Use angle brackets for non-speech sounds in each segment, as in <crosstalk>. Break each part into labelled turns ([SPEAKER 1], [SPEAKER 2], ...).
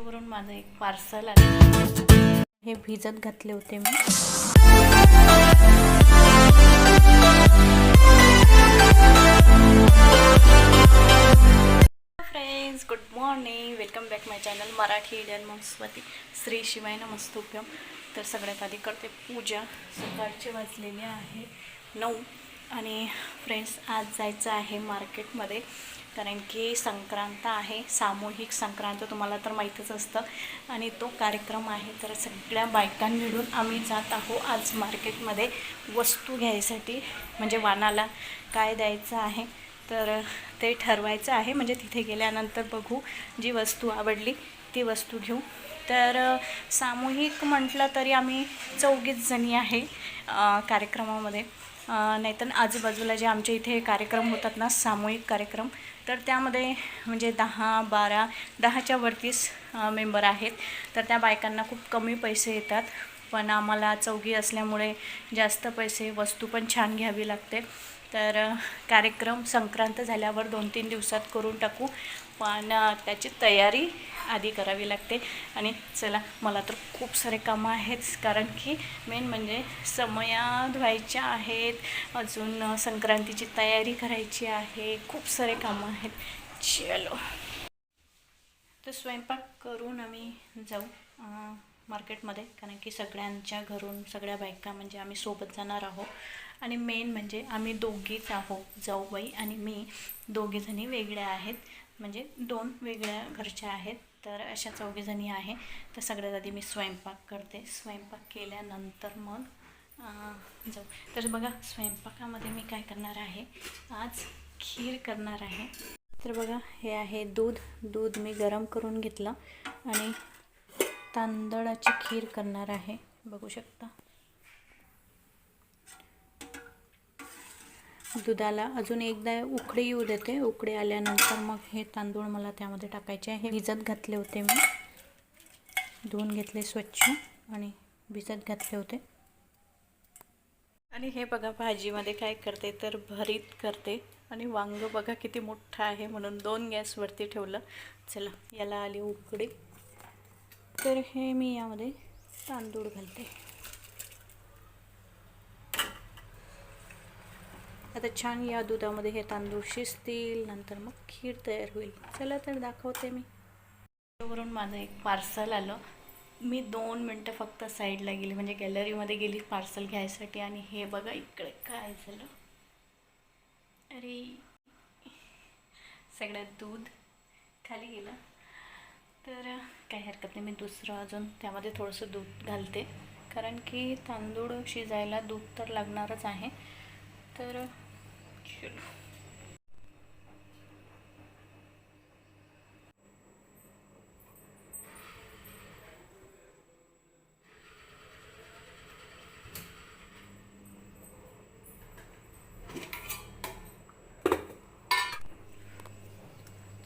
[SPEAKER 1] वरून माझं एक पार्सल आलं. हे भिजत घातले होते मी. Friends good morning welcome back my channel Marathi Indian Manaswati Shri शिवाय नमस्तोप्यम तर सगळ्यात आधी करते पूजा. सकाळचे वाजलेले आहे नऊ. आणि फ्रेंड्स आज जायचं आहे मार्केटमध्ये कारण की संक्रांत आहे सामूहिक संक्रांत तुम्हाला तर माहीतच असतं. आणि तो कार्यक्रम आहे तर सगळ्या बायकां मिळून आम्ही जात आहो आज मार्केटमध्ये वस्तू घ्यायसाठी म्हणजे वानाला काय द्यायचं आहे तर ते ठरवायचं आहे. म्हणजे तिथे गेल्यानंतर बघू जी वस्तू आवडली ती वस्तू घेऊ. तर सामूहिक म्हटलं तरी आम्ही चौघीच जणी आहे कार्यक्रमामध्ये. नाहीतर आजूबाजूला जे आमच्या इथे कार्यक्रम होतात ना सामूहिक कार्यक्रम तर त्यामध्ये म्हणजे दहा बारा दहाच्या वरतीच मेंबर आहेत. तर त्या बायकांना खूप कमी पैसे येतात पण आम्हाला चौघी असल्यामुळे जास्त पैसे वस्तू पण छान घ्यावी लागते. तर कार्यक्रम संक्रांत झाल्यावर दोन तीन दिवसात करून टाकू. पण त्याची तयारी आधी करावी लागते. आणि चला मला तर खूप सारे कामं आहेत. कारण की मेन म्हणजे समया धुवायच्या आहेत. अजून संक्रांतीची तयारी करायची आहे. खूप सारे कामं आहेत. चलो. तर स्वयंपाक करून आम्ही जाऊ मार्केटमध्ये. कारण की सगळ्यांच्या घरून सगळ्या बायका म्हणजे आम्ही सोबत जाणार आहोत. आणि मेन म्हणजे आम्ही दोघीच आहोत जाऊबाई आणि मी दोघीजणी वेगळ्या आहेत. म्हणजे दोन वेगळ्या घरच्या आहेत. तर अशा चौघीजणी आहे. तर सगळ्यात आधी मी स्वयंपाक करते. स्वयंपाक केल्यानंतर मग जाऊ. तर बघा स्वयंपाकामध्ये मी काय करणार आहे? आज खीर करणार आहे. तर बघा हे आहे दूध. दूध मी गरम करून घेतलं. आणि तांदळाची खीर करणार आहे. बघू शकता. दुधाला. अजून एकदा उकळी येऊ देते. उकळी आल्यानंतर मग हे तांदूळ मला त्यामध्ये टाकायचे आहे. भिजत घातले होते मी. धुवून घेतले स्वच्छ आणि भिजत घातले होते. आणि हे बघा भाजीमध्ये काय करते तर भरीत करते. आणि वांग बघा किती मोठं आहे म्हणून दोन गॅसवरती ठेवलं. चला याला आली उकडी. तर हे मी यामध्ये तांदूळ घालते. आता छान या दुधामध्ये हे तांदूळ शिजतील नंतर मग खीर तयार होईल. चला तर दाखवते मी. वरून माझं एक पार्सल आलं. मी दोन मिनटं फक्त साईडला गेली म्हणजे गॅलरीमध्ये गेली पार्सल घ्यायसाठी. आणि हे बघा इकडे काय झालं. अरे सगळं दूध खाली गेलं. तर काही हरकत नाही मी दुसरं अजून त्यामध्ये थोडंसं दूध घालते. कारण की तांदूळ शिजायला दूध तर लागणारच आहे. तर चलो.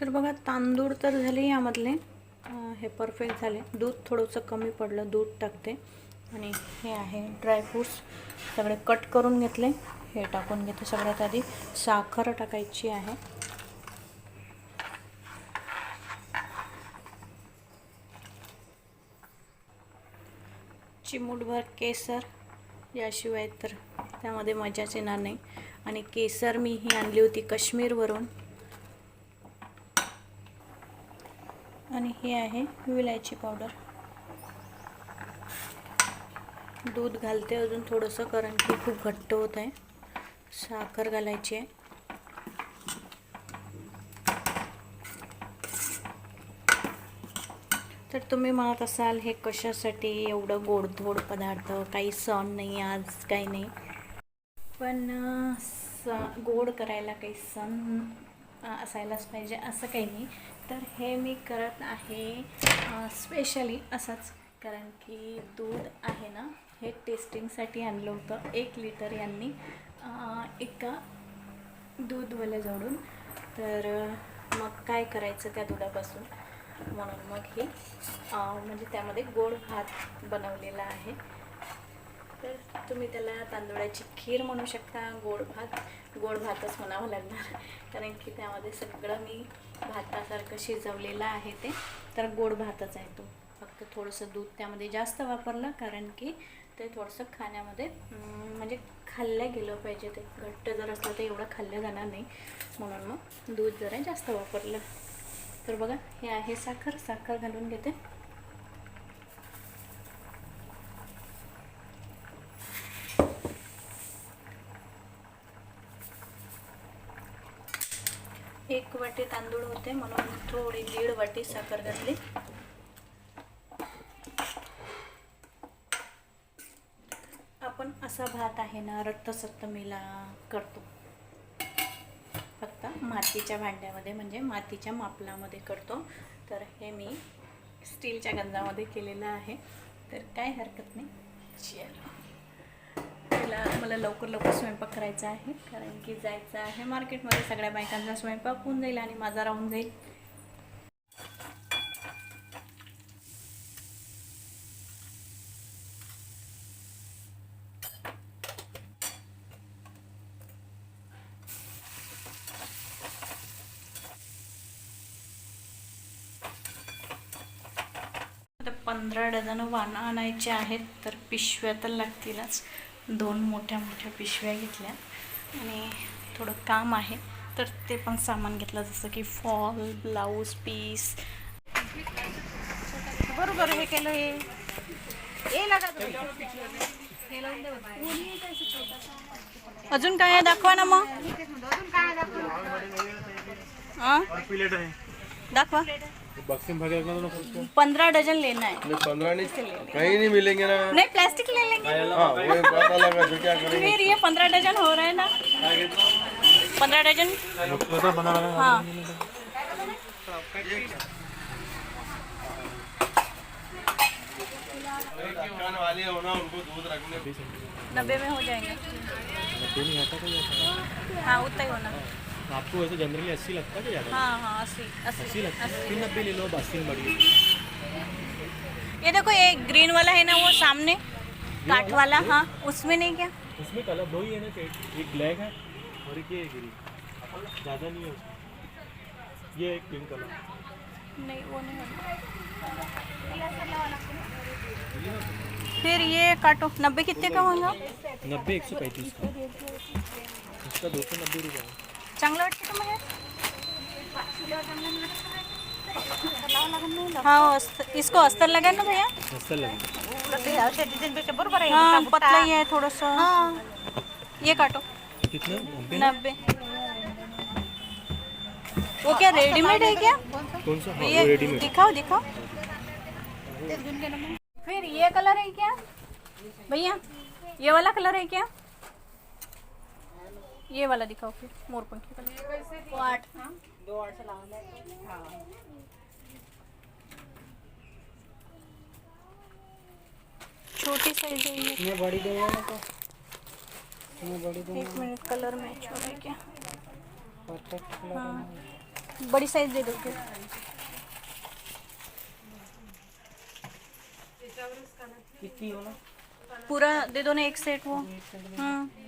[SPEAKER 1] तर बघा तांदूळ तर झाले यामधले. हे परफेक्ट झाले. दूध थोडंसं कमी पडलं. दूध टाकते. आणि हे आहे ड्रायफ्रूट्स सगळे कट करून घेतले. हे टाकून घेते सगळ्यात आधी. साखर टाकायची आहे. चिमूटभर केसर याशिवाय तर त्यामध्ये मजाच येणार नाही. आणि केसर मी ही आणली होती काश्मीरवरून. आणि हे आहे विलायची पावडर. दूध घालते अजून थोडंसं कारण की खूप घट्ट होत आहे. साखर घालायची आहे. तर तुम्ही म्हणत असाल हे कशासाठी एवढं गोडधोड पदार्थ? काही सण नाही आज काही नाही. पण स गोड करायला काही सण असायलाच पाहिजे असं काही नाही. तर हे मी करत आहे स्पेशली असंच. कारण की दूध आहे ना हे टेस्टिंगसाठी आणलं होतं एक लिटर यांनी. एका दूधवाल्या जोडून तर मग काय करायचं त्या दुधापासून? म्हणून मग हे म्हणजे त्यामध्ये गोड भात बनवलेला आहे. तर तुम्ही त्याला तांदुळाची खीर म्हणू शकता गोड भात. गोड भातच म्हणावं लागणार. कारण की त्यामध्ये सगळं मी भातासारखं शिजवलेलं आहे ते. तर गोड भातच आहे तो. फक्त थोडंसं दूध त्यामध्ये जास्त वापरलं कारण की ते थोडंसं खाण्यामध्ये म्हणजे खाल्लं गेलं पाहिजे ते. घट्ट जर असलं तर एवढं खाल्लं जाणार नाही. म्हणून मग दूध जरा जास्त वापरलं. तर बघा हे आहे साखर. साखर घालून घेते. एक वाटी तांदूळ होते म्हणून थोडी दीड वाटी साखर घातली. असा भात आहे ना रक्तसप्तमीला करतो. फक्त मातीच्या भांड्यामध्ये म्हणजे मातीच्या मापलामध्ये करतो. तर हे मी स्टीलच्या गंजामध्ये केलेलं आहे. तर काय हरकत नाही. चलो. त्याला मला लवकर लवकर स्वयंपाक करायचा आहे. कारण की जायचं आहे मार्केटमध्ये सगळ्या बायकांचा स्वयंपाक होऊन जाईल आणि माझा राहून जाईल आता पंधरा डझन वाणं आणायचे आहेत तर पिशव्या तर लागतीलच. दोन मोठ्या मोठ्या पिशव्या घेतल्या. आणि थोडं काम आहे. तर ते पण सामान घेतलं जसं की फॉल ब्लाऊज पीस. बरोबर हे केलं हे. हे लागा अजून काय आहे? दाखवा ना मग. दाखवा.
[SPEAKER 2] बक्सिंग भगेगा तो उसको
[SPEAKER 1] पंद्रह डजन लेना है।
[SPEAKER 3] नहीं पंद्रह नहीं कहीं नहीं मिलेंगे ना।
[SPEAKER 1] नहीं प्लास्टिक ले लेंगे।
[SPEAKER 3] हाँ वो पता लगा जो क्या करेंगे
[SPEAKER 1] फिर ये पंद्रह डजन हो रहे हैं ना। पंद्रह डजन।
[SPEAKER 2] पता बना लगा
[SPEAKER 1] हाँ।
[SPEAKER 3] दुकान वाले हो ना उनको दूध रखने।
[SPEAKER 1] नब्बे में हो जाएंगे।
[SPEAKER 2] नहीं आता तो ये
[SPEAKER 1] हाँ उतना ही होना।
[SPEAKER 2] आपको वैसे जनरली अस्सी लगता है ज़्यादा?
[SPEAKER 1] हाँ हाँ अस्सी
[SPEAKER 2] अस्सी
[SPEAKER 1] अस्सी
[SPEAKER 2] लगता है। तीन नब्बे ले लो बास्किन बड़ी
[SPEAKER 1] ये देखो ये ग्रीन वाला है ना वो सामने। काठ वाला? हाँ उसमें नहीं क्या?
[SPEAKER 2] उसमें कलर दो ही है ना एक ब्लैक है और एक ये ग्रीन ज़्यादा नहीं है उसमें। ये एक पिंक कलर
[SPEAKER 1] नहीं वो नहीं फिर ये काटो नब्बे कितने का होगा?
[SPEAKER 2] नब्बे एक सौ पैंतीस का। उसका दो सौ नब्बे रुपये है।
[SPEAKER 1] चांगलं वाटतं का हाँ इसको अस्तर लगा ना भैया. हाँ पतला ही है थोड़ा सा ये काटो.
[SPEAKER 2] कितना नब्बे?
[SPEAKER 1] नब्बे. वो क्या रेडीमेड है क्या?
[SPEAKER 2] कौन सा? हाँ वो
[SPEAKER 1] ये
[SPEAKER 2] रेडीमेड
[SPEAKER 1] दिखाओ. दिखाओ फिर ये कलर है क्या? भैया ये वाला कलर है क्या? ये वाला दिखाओ फिर मोरपंखी कलर वो आठ छोटी साइज़ है ये।
[SPEAKER 4] मैं बड़ी दूँगा ना तो। मैं बड़ी दूँगा
[SPEAKER 1] एक मिनट कलर मैच हो रहा है क्या?
[SPEAKER 4] परफेक्ट कलर
[SPEAKER 1] हाँ। बड़ी साइज़ दे दो फिर।
[SPEAKER 4] कितनी हो ना?
[SPEAKER 1] पूरा दे दो ना एक सेट वो। हाँ।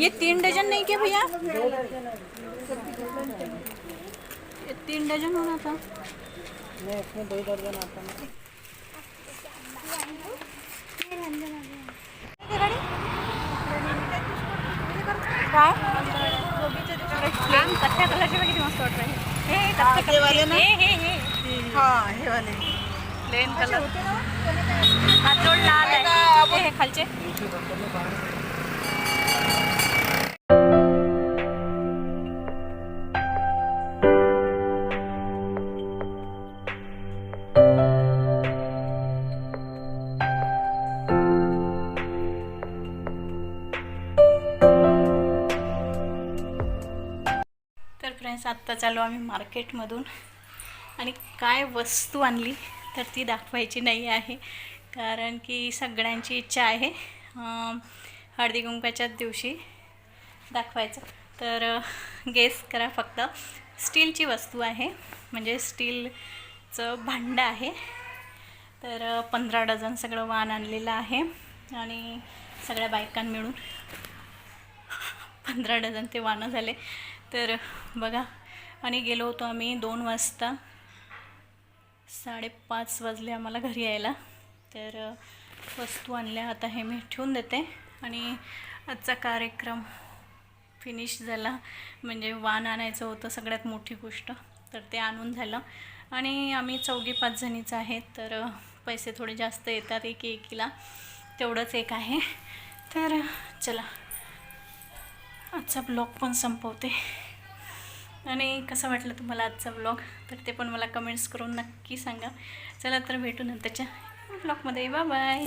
[SPEAKER 1] ये तीन डजन नहीं क्या भैया? ये तीन डजन होना था।
[SPEAKER 4] इसमें दो दर्जन आता ना
[SPEAKER 1] काय कथ्या कलरचे बघ किती मस्त वाटत हे हे कथ्या कलर हे हे हे
[SPEAKER 4] हाँ. हे वाले.
[SPEAKER 1] प्लेन कलर काजोड लाल आहे. हे हे खालचे. तर आत्ता चालू आम्ही मार्केटमधून. आणि काय वस्तू आणली तर ती दाखवायची नाही आहे. कारण की सगळ्यांची इच्छा आहे हळदी कुंकाच्याच दिवशी दाखवायचं. तर गेस करा फक्त. स्टीलची वस्तू आहे म्हणजे स्टीलचं भांडं आहे. तर पंधरा डझन सगळं वाण आणलेलं आहे. आणि सगळ्या बायकां मिळून <laughs> पंधरा डझन ते वाणं झाले. तर बघा आणि गेलो होतो आम्ही दोन वाजता. साडेपाच वाजले आम्हाला घरी यायला. तर वस्तू आणल्या आता हे मी ठेवून देते. आणि आजचा कार्यक्रम फिनिश झाला. म्हणजे वाण आणायचं होतं सगळ्यात मोठी गोष्ट. तर ते आणून झालं. आणि आम्ही चौघी पाच जणीचं आहे तर पैसे थोडे जास्त येतात एक एकीला तेवढंच एक आहे. तर चला. आजचा ब्लॉग पण संपवते. आणि कसं वाटलं तुम्हाला आजचा ब्लॉग? तर ते पण मला कमेंट्स करून नक्की सांगा. चला तर भेटू नंतरच्या ब्लॉगमध्ये. Bye bye